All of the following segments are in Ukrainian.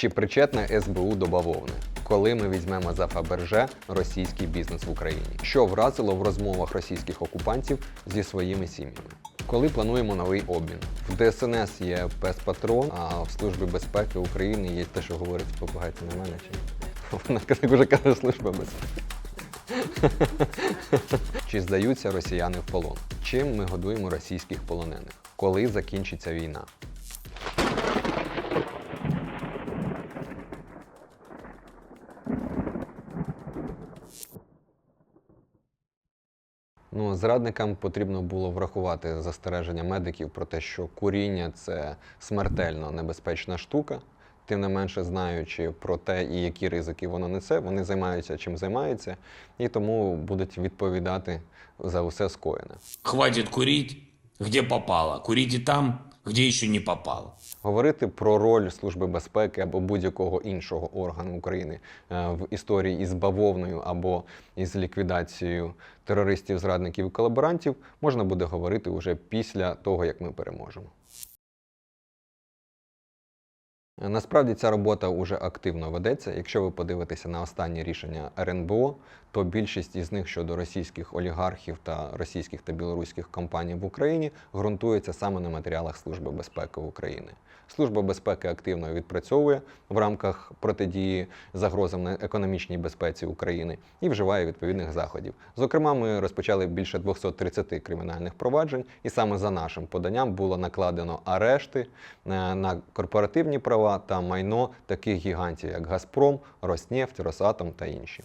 Чи причетне СБУ до бавовни? Коли ми візьмемо за Фаберже російський бізнес в Україні? Що вразило в розмовах російських окупантів зі своїми сім'ями? Коли плануємо новий обмін? В ДСНС є пес-патрон, а в Службі безпеки України є те, що говорить попугай, на мене чи? Вона уже каже Служба безпеки. Чи здаються росіяни в полон? Чим ми годуємо російських полонених? Коли закінчиться війна? Ну, зрадникам потрібно було врахувати застереження медиків про те, що куріння це смертельно небезпечна штука. Тим не менше, знаючи про те, і які ризики воно несе, вони займаються чим займаються, і тому будуть відповідати за усе скоєне. Хватить курить, где попало. Курите там, где еще не попало. Говорити про роль Служби безпеки або будь-якого іншого органу України е, в історії із бавовною або із ліквідацією терористів, зрадників і колаборантів можна буде говорити уже після того, як ми переможемо. Насправді ця робота вже активно ведеться. Якщо ви подивитеся на останні рішення РНБО, то більшість із них щодо російських олігархів та російських та білоруських компаній в Україні ґрунтується саме на матеріалах Служби безпеки України. Служба безпеки активно відпрацьовує в рамках протидії загрозам на економічній безпеці України і вживає відповідних заходів. Зокрема, ми розпочали більше 230 кримінальних проваджень, і саме за нашим поданням було накладено арешти е, на корпоративні права та майно таких гігантів, як Газпром, Роснефть, Росатом та інші.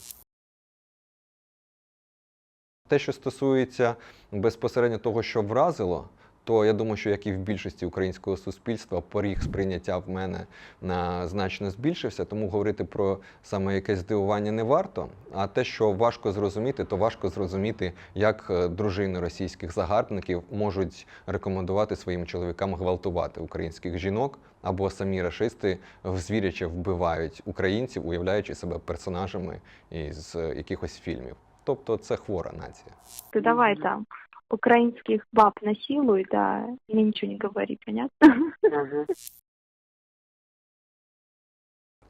Те, що стосується безпосередньо того, що вразило, то я думаю, що як і в більшості українського суспільства, поріг сприйняття в мене на значно збільшився, тому говорити про саме якесь здивування не варто. А те, що важко зрозуміти, то важко зрозуміти, як е, дружини російських загарбників можуть рекомендувати своїм чоловікам гвалтувати українських жінок, або самі рашисти звіряче вбивають українців, уявляючи себе персонажами із е, якихось фільмів. Тобто це хвора нація. Ты давай там украинских баб насилуй, да, и мне ничего не говори, понятно?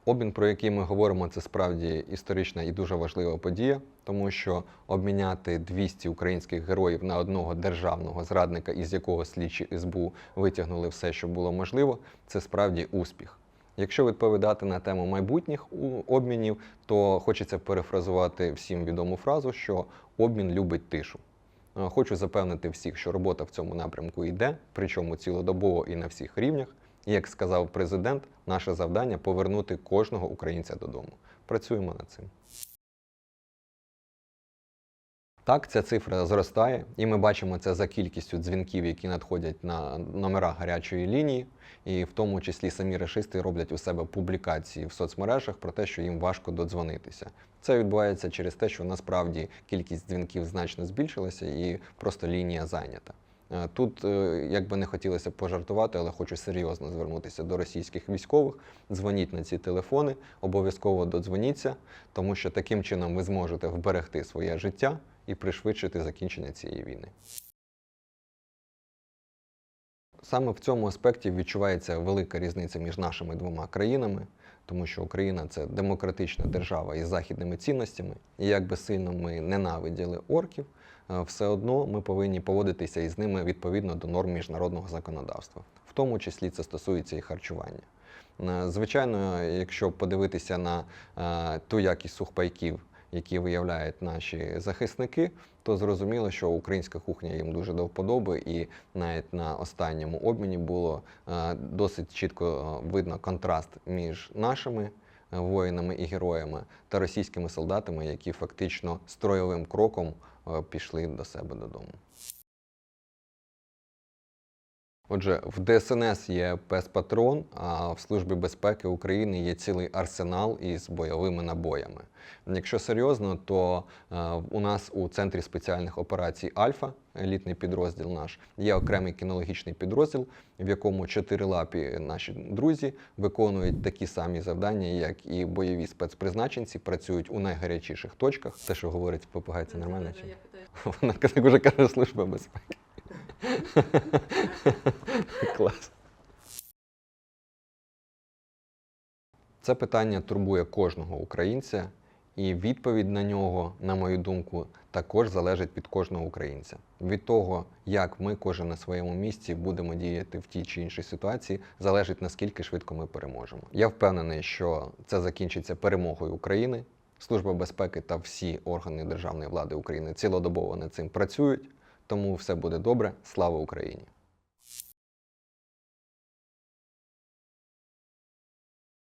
Обмін, про який ми говоримо, це справді історична і дуже важлива подія, тому що обміняти 200 українських героїв на одного державного зрадника, із якого слідчі СБУ витягнули все, що було можливо, це справді успіх. Якщо відповідати на тему майбутніх обмінів, то хочеться перефразувати всім відому фразу, що обмін любить тишу. Е, Хочу запевнити всіх, що робота в цьому напрямку йде, причому цілодобово і на всіх рівнях. Як сказав президент, наше завдання повернути кожного українця додому. Працюємо над цим. Так, ця цифра зростає, і ми бачимо це за кількістю дзвінків, які надходять на номера гарячої лінії, і в тому числі самі рашисти роблять у себе публікації в соцмережах про те, що їм важко додзвонитися. Це відбувається через те, що насправді кількість дзвінків значно збільшилася і просто лінія зайнята. Е, Тут, е, як би не хотілося пожартувати, але хочу серйозно звернутися до російських військових. Дзвоніть на ці телефони, обов'язково додзвоніться, тому що таким чином ви зможете вберегти своє життя і пришвидшити закінчення цієї війни. Саме в цьому аспекті відчувається велика різниця між нашими двома країнами, тому що Україна це демократична держава із західними цінностями, і як би сильно ми ненавиділи орків, е, все одно ми повинні поводитися із ними відповідно до норм міжнародного законодавства. В тому числі це стосується і харчування. Е, Звичайно, якщо подивитися на е, ту якість сухпайків, які виявляють наші захисники, то зрозуміло, що українська кухня їм дуже до вподоби, і навіть на останньому обміні було е, досить чітко е, видно контраст між нашими е, воїнами і героями та російськими солдатами, які фактично строєвим кроком пішли до себе додому. Отже, в ДСНС є пес-патрон, а в Службі безпеки України є цілий арсенал із бойовими набоями. Якщо серйозно, то е, у нас у центрі спеціальних операцій Альфа, елітний підрозділ наш, є окремий кінологічний підрозділ, в якому чотирилапі наші друзі виконують такі самі завдання, як і бойові спецпризначенці, працюють у найгарячіших точках. Те, що говорить попугай, це нормально чи? Вона уже каже Служба безпеки. Клас. Це питання турбує кожного українця, і відповідь на нього, на мою думку, також залежить від кожного українця. Від того, як ми, кожен на своєму місці, будемо діяти в тій чи іншій ситуації, залежить наскільки швидко ми переможемо. Я впевнений, що це закінчиться перемогою України. Служба безпеки та всі органи державної влади України цілодобово над цим працюють. Тому все буде добре. Слава Україні!